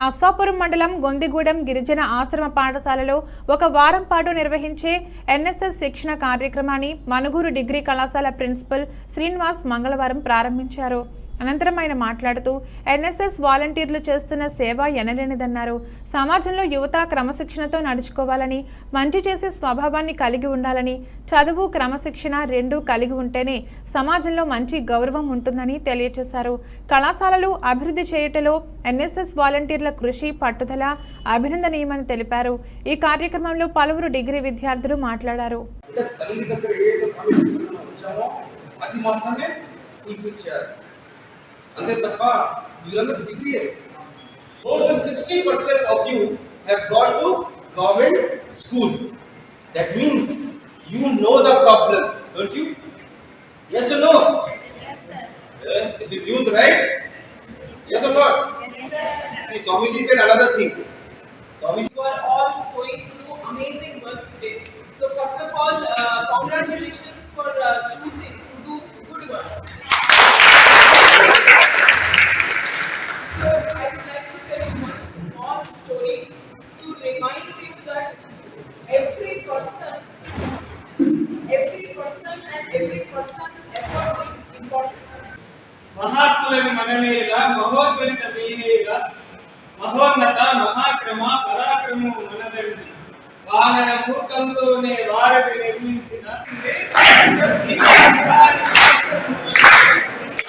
అశ్వాపురం మండలం గొందిగూడెం గిరిజన ఆశ్రమ పాఠశాలలో ఒక వారం పాటు నిర్వహించే ఎన్ఎస్ఎస్ శిక్షణ కార్యక్రమాన్ని మనుగూరు డిగ్రీ కళాశాల ప్రిన్సిపల్ శ్రీనివాస్ మంగళవారం ప్రారంభించారు. అనంతరం ఆయన మాట్లాడుతూ ఎన్ఎస్ఎస్ వాలంటీర్లు చేస్తున్న సేవ ఎనలేనిదన్నారు. సమాజంలో యువత క్రమశిక్షణతో నడుచుకోవాలని మంచి చేసే స్వభావాన్ని కలిగి ఉండాలని చదువు క్రమశిక్షణ రెండూ కలిగి ఉంటేనే సమాజంలో మంచి గౌరవం ఉంటుందని తెలియజేశారు కళాశాలలు అభివృద్ధి చేయుటలో ఎన్ఎస్ఎస్ వాలంటీర్ల కృషి పట్టుదల అభినందనీయమని తెలిపారు. ఈ కార్యక్రమంలో పలువురు డిగ్రీ విద్యార్థులు మాట్లాడారు. అది మాత్రమే ఫుల్ఫిల్ చేయాలి. More than 60% of you have gone to government school. That means you know the problem, don't you? Yes or no? Yes, sir. This is youth, right? Yes or not? Yes. See, Swamiji said. Swamiji. You are all going to do amazing work today. So, first of all, uh, congratulations for uh, choosing to do good work. Person, every person and every person's effort is important. మహాత్ములని మననేల మహోజ్వలిత మీనేల మహోన్నత మహాక్రమ పరాక్రమం మనదండి వానర మూకంతోనే వారధి నిర్మించిన